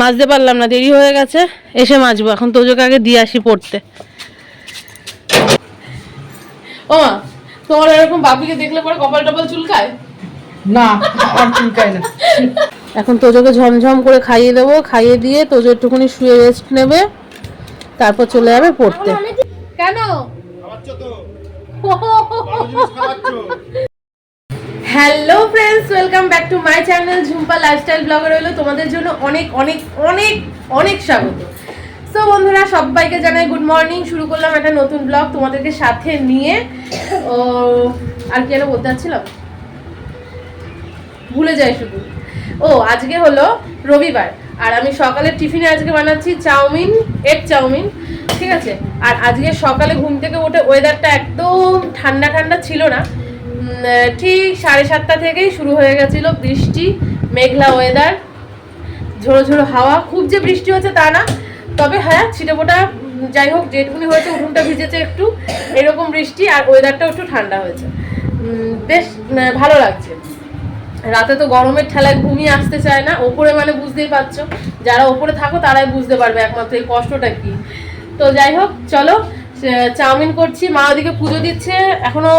মাজতে পারলাম না দেরি হয়ে গেছে এসে মাজবো এখন তোজোকে আগে দিয়ে আসি পড়তে। ও মা তোমার এরকম বাপিকে দেখলে পরে কপাল টপাল চুলকায়? না আর চুলকায় না। এখন তোজোকে ঝমঝম করে খাইয়ে দেবো খাইয়ে দিয়ে তোজো একটুখানি শুয়ে রেস্ট নেবে তারপর চলে যাবে পড়তে। কেন? Hello friends welcome my channel Jhumpa lifestyle blogger হলো তোমাদের জন্য অনেক অনেক অনেক অনেক স্বাগত। সো বন্ধুরা, সবাইকে জানাই গুড মর্নিং শুরু করলাম একটা নতুন ব্লগ তোমাদেরকে সাথে নিয়ে। ও, আর কি যেন বলতে চাচ্ছিলাম? ভুলে যাই শুধু। ও, আজকে হলো রবিবার। আর আমি সকালে টিফিনে আজকে বানাচ্ছি চাউমিন এগ চাউমিন, ঠিক আছে? আর আজকে সকালে ঘুম থেকে উঠে ওয়েদারটা একদম ঠান্ডা ঠান্ডা ছিল না। ঠিক সাড়ে সাতটা থেকেই শুরু হয়ে গেছিল বৃষ্টি মেঘলা ওয়েদার ঝোড়ো ঝোড়ো হাওয়া। খুব যে বৃষ্টি হচ্ছে তা না তবে হ্যাঁ ছিটেফোঁটা উম, যাই হোক যেটুকুনি হয়েছে উঠোনটা ভিজেছে একটু এরকম বৃষ্টি আর ওয়েদারটাও একটু ঠান্ডা হয়েছে। বেশ ভালো লাগছে। রাতে তো গরমের ঠেলায় ঘুমিয়ে আসতে চায় না ওপরে মানে বুঝতেই পারছ যারা ওপরে থাকো তারাই বুঝতে পারবে একমাত্র এই কষ্টটা কি। তো যাই হোক চলো চাউমিন করছি, মা ওদিকে পুজো দিচ্ছে, এখনও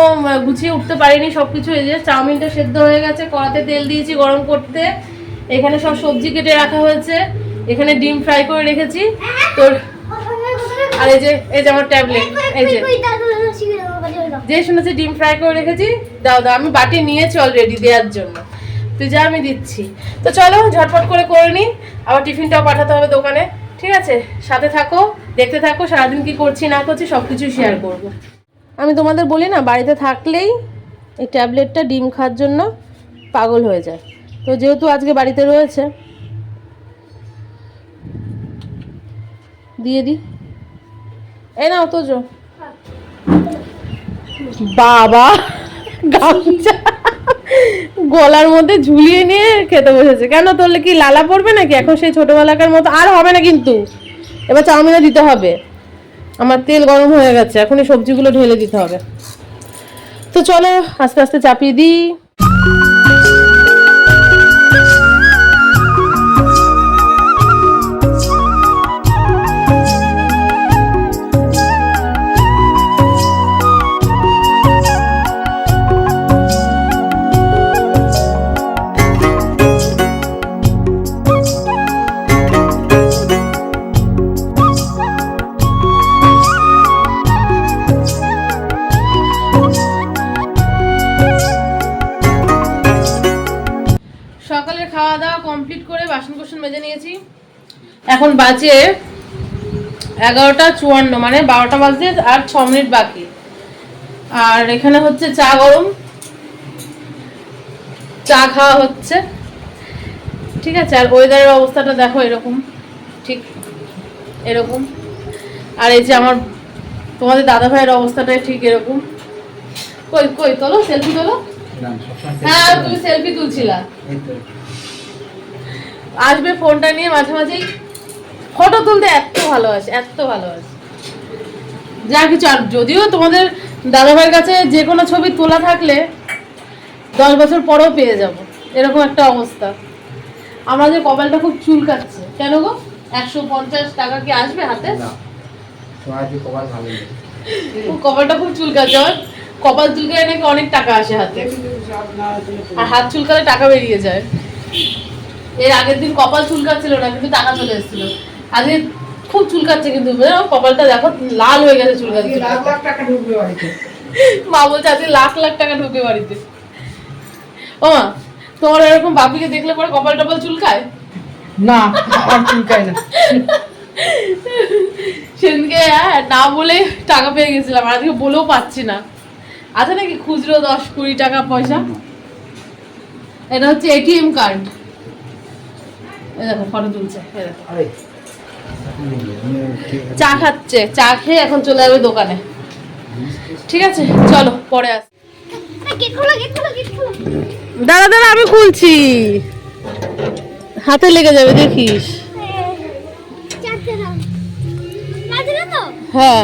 গুছিয়ে উঠতে পারিনি সব কিছু এই যে চাউমিনটা সেদ্ধ হয়ে গেছে, কড়াতে তেল দিয়েছি গরম করতে, এখানে সব সবজি কেটে রাখা হয়েছে, এখানে ডিম ফ্রাই করে রেখেছি, তোর, আর এই যে এই যে আমার ট্যাবলেট, এই যে যে শুনেছি ডিম ফ্রাই করে রেখেছি, দাও দাও, আমি বাটি নিয়েছি অলরেডি দেওয়ার জন্য, তুই যা আমি দিচ্ছি, তো চলো ঝটপট করে করে নিই আবার টিফিনটাও পাঠাতে হবে দোকানে ঠিক আছে, সাথে থাকো, দেখতে থাকো, সারাদিন কি করছি, না করছি সব কিছু শেয়ার করব। আমি তোমাদের বলি না, বাড়িতে থাকলেই এই ট্যাবলেটটা ডিম খাওয়ার জন্য পাগল হয়ে যায়। তো যেহেতু আজকে বাড়িতে রয়েছে, দিয়ে দিই এ নাও তো বাবা, গামছা। গলার মধ্যে ঝুলিয়ে নিয়ে খেতে বসেছে। কেন তোরলে কি লালা পড়বে নাকি? এখন সেই ছোটবেলাকার মতো আর হবে না কিন্তু। এবার চাউমিনও দিতে হবে। আমার তেল গরম হয়ে গেছে এখন এই সবজিগুলো ঢেলে দিতে হবে। তো চলো আস্তে আস্তে চাপিয়ে দিই। এখন বাজে এগারোটা চুয়ান্ন মানে বারোটা বাজে আর ছ মিনিট বাকি। আর এখানে হচ্ছে চা গরম চা খাওয়া হচ্ছে। ঠিক আছে আর ওয়েদারের অবস্থাটা দেখো এরকম ঠিক এরকম। আর এই যে আমার তোমাদের দাদা ভাইয়ের অবস্থাটাই ঠিক এরকম। কই কই তোলো সেলফি তোলো? হ্যাঁ তুমি সেলফি তুলছিলা। আসবে ফোনটা নিয়ে মাঝে মাঝেই। ফটো তুলতে এত ভালোবাসে এত ভালোবাসে। যা কিছু আর যদিও তোমাদের দাদাভাইয়ের কাছে যে কোনো ছবি তোলা থাকলে দশ বছর পরেও পেয়ে যাব। এরকম একটা অবস্থা। আমার যে কপালটা খুব চুলকাচ্ছে। কেন গো? একশো পঞ্চাশ টাকা কি আসবে হাতে? কপালটা খুব চুলকাচ্ছে। আমার কপাল চুলকালে নাকি অনেক টাকা আসে হাতে। আর হাত চুলকালে টাকা বেরিয়ে যায়। এর আগের দিন কপাল চুলকাচ্ছিল না কিন্তু টাকা চলে এসেছিল। আজকে খুব চুলকাচ্ছে কিন্তু কপালটা দেখো লাল হয়ে গেছে চুলকাচ্ছে। লাখ লাখ টাকা ঢুকবে বাড়িতে। মা বলছে আজকে লাখ লাখ টাকা ঢুকে বাড়িতে। ও মা তোমার এরকম বাপিকে দেখলে পরে কপাল টপাল চুলকায়? না আর চুলকায় না। সেদিনকে হ্যাঁ, না বলে টাকা পেয়ে গেছিলাম আর আজকে বলেও পাচ্ছি না। আছে নাকি খুচরো দশ কুড়ি টাকা পয়সা? এটা হচ্ছে এটিএম কার্ড এই দেখো ফটো তুলছে এই দেখো। চা খাচ্ছে, চা খেয়ে এখন চলে যাবে দোকানে। ঠিক আছে, চলো, পরে আস। দাঁড়া দাঁড়া আমি খুলছি। হাতে লেগে যাবে, দেখিস। হ্যাঁ।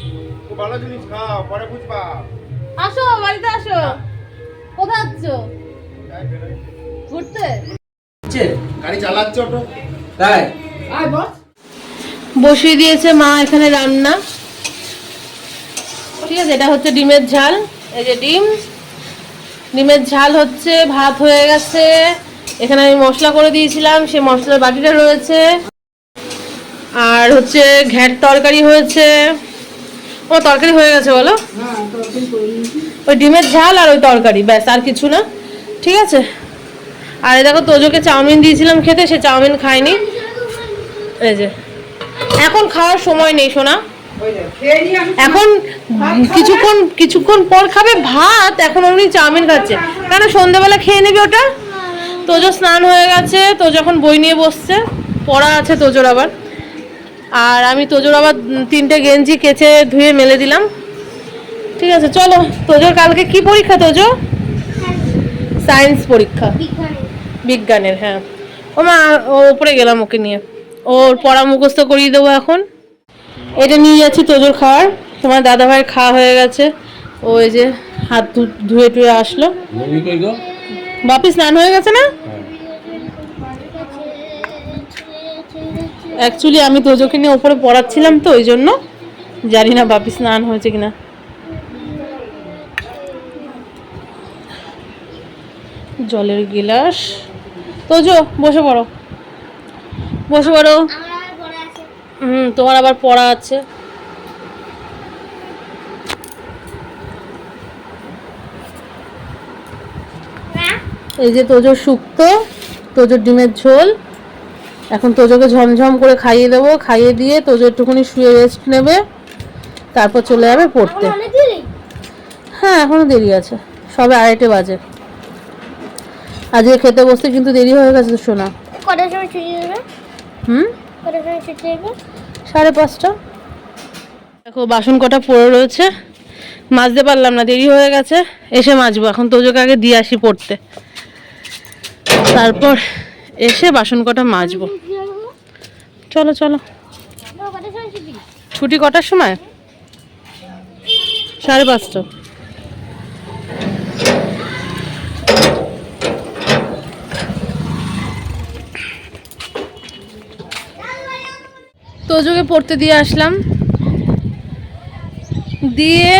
খুব ভালো জিনিস খাও পরে বুঝবা। আসো বাড়িতে আসো। কোথায় যাচ্ছ? ঘুরতে? গাড়ি চালাচ্ছ তো। তাই আয় বস। বসিয়ে দিয়েছে মা এখানে রান্না। ঠিক আছে এটা হচ্ছে ডিমের ঝাল। এই যে ডিম। ডিমের ঝাল হচ্ছে ভাত হয়ে গেছে। এখানে আমি মশলা করে দিয়েছিলাম সেই মশলার বাটিটা রয়েছে। আর হচ্ছে ঘ্যাট তরকারি হয়েছে। ও তরকারি হয়ে গেছে, বলো? ওই ডিমের ঝাল আর ওই তরকারি, ব্যাস, আর কিছু না। ঠিক আছে? আর দেখো, তোজোকে চাউমিন দিয়েছিলাম খেতে, সে চাউমিন খায়নি। এই যে, এখন খাওয়ার সময় নেই, সোনা। এখন কিছুক্ষণ কিছুক্ষণ পর খাবে ভাত, এখন উনি চাউমিন খাচ্ছে। কেন সন্ধ্যেবেলা খেয়ে নেবে ওটা? তোজো স্নান হয়ে গেছে তো যখন বই নিয়ে বসছে, পড়া আছে তোজোর আবার। আর আমি তোজোর আবার তিনটে গেঞ্জি কেচে ধুয়ে মেলে দিলাম। ঠিক আছে চলো তোজোর কালকে কি পরীক্ষা তোজো? সায়েন্স পরীক্ষা। বিজ্ঞানের হ্যাঁ। ও মা ও উপরে গেলাম ওকে নিয়ে। ওর পড়া মুখস্থ করিয়ে দেবো এখন। এটা নিয়ে যাচ্ছি তোজোর খাওয়ার। তোমার দাদা ভাইয়ের খাওয়া হয়ে গেছে। ও এই যে হাত ধুয়ে টুয়ে আসলো। বাপি স্নান হয়ে গেছে না? অ্যাকচুয়ালি আমি তোজোকে নিয়ে ওপরে পড়াচ্ছিলাম তো, ওই জন্য জানি না বাপি স্নান হয়েছে কিনা। জলের গিলাস। তোজো বসে পড়ো। বসে পড়ো। হুম, তোমার আবার পড়া আছে। এই যে তোজোর শুক্তো তোজোর ডিমের ঝোল। এখন তোজোকে ঝমঝম করে খাইয়ে দেবো খাইয়ে দিয়ে তোজো একটুখানি শুয়ে রেস্ট নেবে তারপর চলে যাবে পড়তে। হ্যাঁ এখনও দেরি আছে সবে আড়াইটে বাজে। আজকে খেতে বসতে কিন্তু দেরি হয়ে গেছে শোনা কটার সময় ছুটি দেবে? হুম? কটার সময় ছুটি দেবে? সাড়ে পাঁচটা। দেখো বাসন কটা পড়ে রয়েছে মাজতে পারলাম না দেরি হয়ে গেছে এসে মাজবো। এখন তোজোকে আগে দিয়ে আসি পড়তে। তারপর এসে বাসন কটা মাজবো। চলো চলো। ছুটি কটার সময়? সাড়ে পাঁচটা। তোজোকে পড়তে দিয়ে আসলাম। দিয়ে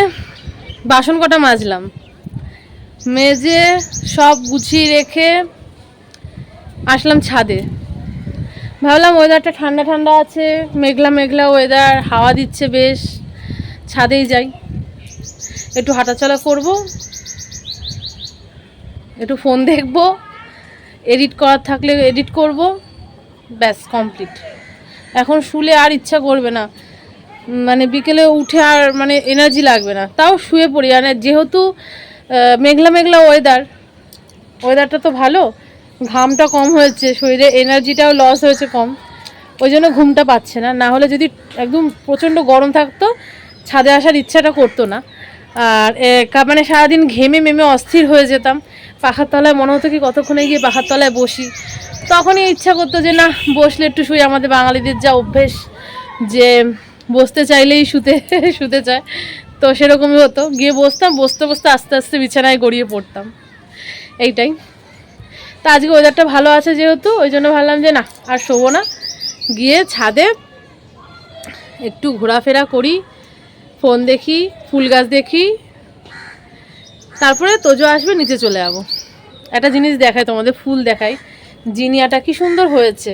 বাসন কটা মাজলাম। মেজে সব গুছিয়ে রেখে আসলাম ছাদে। ভাবলাম ওয়েদারটা ঠান্ডা ঠান্ডা আছে, মেঘলা মেঘলা ওয়েদার হাওয়া দিচ্ছে বেশ, ছাদেই যাই। একটু হাঁটাচলা করব, একটু ফোন দেখব এডিট করার থাকলে এডিট করব, ব্যাস কমপ্লিট এখন শুলে আর ইচ্ছা করবে না। মানে বিকেলে উঠে আর মানে এনার্জি লাগবে না। তাও শুয়ে পড়ি। আর যেহেতু মেঘলা মেঘলা ওয়েদার ওয়েদারটা তো ভালো ঘামটা কম হয়েছে, শরীরে এনার্জিটাও লস হয়েছে কম। ওই জন্য ঘুমটা পাচ্ছে না। না হলে যদি একদম প্রচণ্ড গরম থাকতো, ছাদে আসার ইচ্ছাটা করতো না। আর মানে সারাদিন ঘেমে মেমে অস্থির হয়ে যেতাম। পাখার তলায় মনে হতো কি কতক্ষণে গিয়ে পাখার তলায় বসি। তখনই ইচ্ছা করতো যে, না, বসলে একটু শুয়ে আমাদের বাঙালিদের যা অভ্যেস যে, বসতে চাইলেই শুতে শুতে চায়। তো সেরকমই হতো। গিয়ে বসতাম, বসতে বসতে আস্তে আস্তে বিছানায় গড়িয়ে পড়তাম। এইটাই। তা আজকে ওয়েদারটা ভালো আছে যেহেতু, ওই জন্য ভাবলাম যে না, আর শোবো না। গিয়ে ছাদে একটু ঘোরাফেরা করি, ফোন দেখি, ফুল গাছ দেখি, তারপরে তোজো আসবে, নিচে চলে যাব। একটা জিনিস দেখাই, তোমাদের ফুল দেখাই। জিনিয়াটা কি সুন্দর হয়েছে।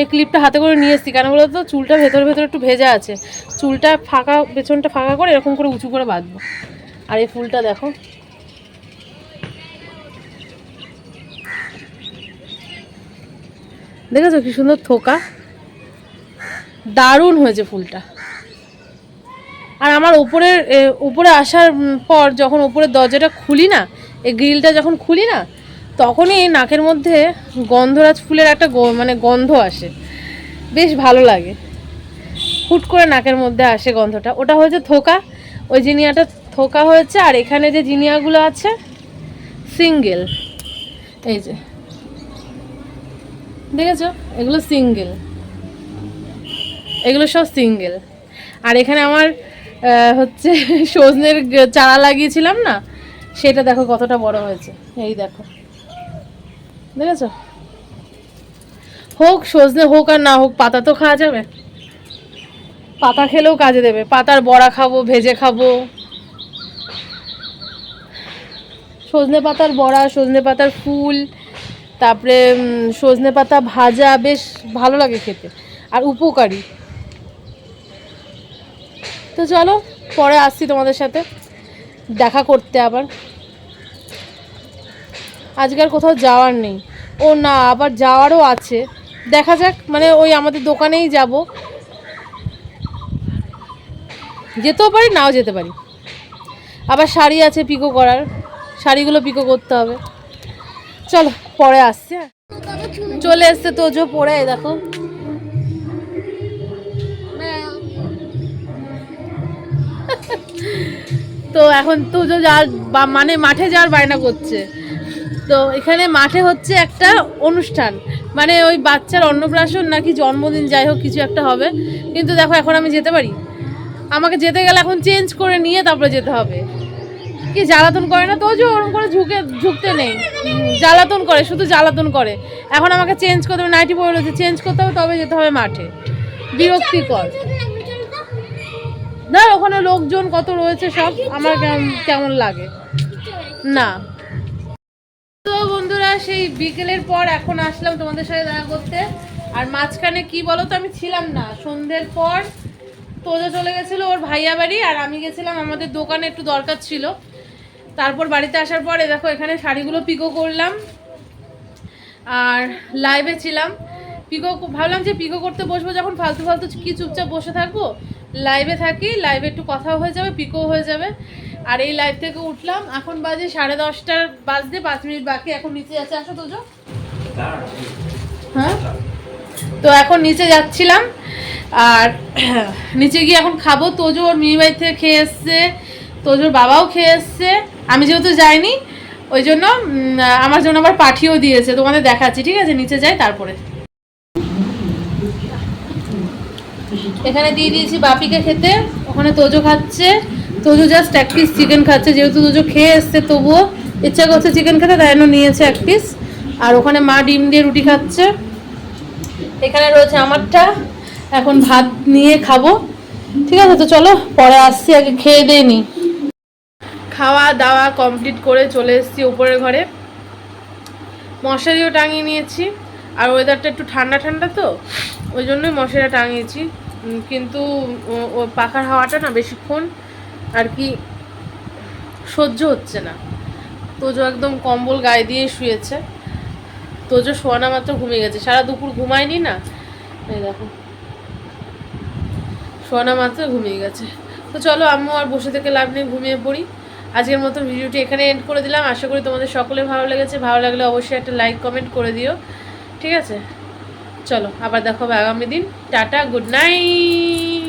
এই ক্লিপটা হাতে করে নিয়ে এসেছি কেন বলো তো চুলটা ভেতর ভেতর একটু ভেজা আছে। চুলটা ফাঁকা, পেছনটা ফাঁকা করে এরকম করে উঁচু করে বাঁধবো। আর এই ফুলটা দেখো দেখেছ কি সুন্দর থোকা? দারুণ হয়েছে ফুলটা। আর আমার উপরের উপরে আসার পর যখন উপরের দরজাটা খুলি না, এই গ্রিলটা যখন খুলি না, তখনই নাকের মধ্যে গন্ধরাজ ফুলের একটা মানে গন্ধ আসে। বেশ ভালো লাগে। হুট করে নাকের মধ্যে আসে গন্ধটা। ওটা হয়েছে থোকা। ওই জিনিয়াটা থোকা হয়েছে, আর এখানে যে জিনিয়াগুলো আছে, সিঙ্গেল। এই যে। দেখেছ? এগুলো সিঙ্গেল এগুলো সব সিঙ্গেল আর এখানে আমার হচ্ছে সজনের চারা লাগিয়েছিলাম না? সেটা দেখো কতটা বড় হয়েছে। এই দেখো। দেখেছ? হোক, সজনে হোক আর না হোক, পাতা তো খাওয়া যাবে। পাতা খেলেও কাজে দেবে। পাতার বড়া খাব, ভেজে খাব। সজনে পাতার বড়া, সজনে পাতার ফুল তারপরে সজনে পাতা ভাজা, বেশ ভালো লাগে খেতে। আর উপকারী। তো চলো, পরে আসছি তোমাদের সাথে। দেখা করতে আবার। আজকে আর কোথাও যাওয়ার নেই। ও না, আবার যাওয়ারও আছে। দেখা যাক মানে ওই আমাদের দোকানেই যাব। যেতেও পারি, নাও যেতে পারি। আবার শাড়ি আছে পিকো করার। শাড়িগুলো পিকো করতে হবে। চলো, পরে আসছে? চলে এসছে তোজো, পরে দেখো। তো এখন তোজো যার মানে মাঠে যাওয়ার বায়না করছে। তো এখানে মাঠে হচ্ছে একটা অনুষ্ঠান। মানে ওই বাচ্চার অন্নপ্রাশন নাকি জন্মদিন, যাই হোক, কিছু একটা হবে। কিন্তু দেখো, এখন আমি যেতে পারি? আমাকে যেতে গেলে এখন চেঞ্জ করে নিয়ে তারপরে যেতে হবে। কি জ্বালাতন করে না? তো যে ওরকম করে ঝুঁকে ঝুঁকতে নেই। জ্বালাতন করে, শুধু জ্বালাতন করে। এখন আমাকে চেঞ্জ করতে হবে নাইটি পরে রয়েছে চেঞ্জ করতে হবে তবে যেতে হবে মাঠে। বিরক্তিকর। না, ওখানে লোকজন কত রয়েছে সব আমার কেমন- লাগে। না। তো বন্ধুরা, সেই বিকেলের পর এখন আসলাম তোমাদের সাথে দেখা করতে। আর মাঝখানে কি বলো তো আমি ছিলাম না। সন্ধ্যের পর তোজো চলে গেছিল ওর ভাইয়া বাড়ি, আর আমি গেছিলাম আমাদের দোকানে, একটু দরকার ছিল। তারপর বাড়িতে আসার পরে দেখো এখানে শাড়িগুলো পিকো করলাম। আর লাইভে ছিলাম। পিকো ভাবলাম যে পিকো করতে বসবো যখন ফালতু ফালতু কি চুপচাপ বসে থাকব। লাইভে থাকি লাইভে একটু কথাও হয়ে যাবে পিকো হয়ে যাবে। আর এই লাইভ থেকে উঠলাম। এখন বাজে সাড়ে দশটার বাজতে পাঁচ মিনিট বাকি। এখন নিচে আছে আসো তোজো হ্যাঁ? তো এখন নিচে যাচ্ছিলাম। আর নিচে গিয়ে এখন খাব। তোজো ওর মেয়ে বাড়ি থেকে খেয়ে এসছে। তোজোর বাবাও খেয়ে এসছে। আমি যেহেতু যাইনি, ওই জন্য আমার জন্য আবার পাঠিয়েও দিয়েছে। তোমাদের দেখাচ্ছি, ঠিক আছে? নিচে যাই, তারপরে। এখানে দিয়ে দিয়েছি বাপিকে খেতে। ওখানে তোজো খাচ্ছে। তোজো জাস্ট এক পিস চিকেন খাচ্ছে। যেহেতু তোজো খেয়ে এসছে, তবুও ইচ্ছা করছে চিকেন খেতে, তাই নিয়েছে এক পিস আর ওখানে মা ডিম দিয়ে রুটি খাচ্ছে। এখানে রয়েছে আমারটা। এখন ভাত নিয়ে খাব। ঠিক আছে, তো চলো, পরে আসছি, আগে খেয়ে দিয়ে নি। খাওয়া দাওয়া কমপ্লিট করে চলে এসেছি উপরের ঘরে। মশারিও টাঙিয়ে নিয়েছি। আর ওয়েদারটা একটু ঠান্ডা ঠান্ডা তো, ওই জন্যই মশারিটা টাঙিয়েছি। কিন্তু ও- পাখার হাওয়াটা না বেশিক্ষণ আর কি সহ্য হচ্ছে না। তোজো একদম কম্বল গায়ে দিয়ে শুয়েছে। তোজো শোয়ানা মাত্র ঘুমিয়ে গেছে। সারা দুপুর ঘুমায়নি না? এই দেখো। শোয়ানা মাত্র ঘুমিয়ে গেছে। তো চলো আম্মু আর বসে থেকে লাভ নেই, ঘুমিয়ে পড়ি। আজকের মতো ভিডিওটি এখানে এন্ড করে দিলাম। আশা করি তোমাদের সকলে ভালো লেগেছে। ভালো লাগলে অবশ্যই একটা লাইক কমেন্ট করে দিও। ঠিক আছে? চলো, আবার দেখো আগামী দিন। Tata good night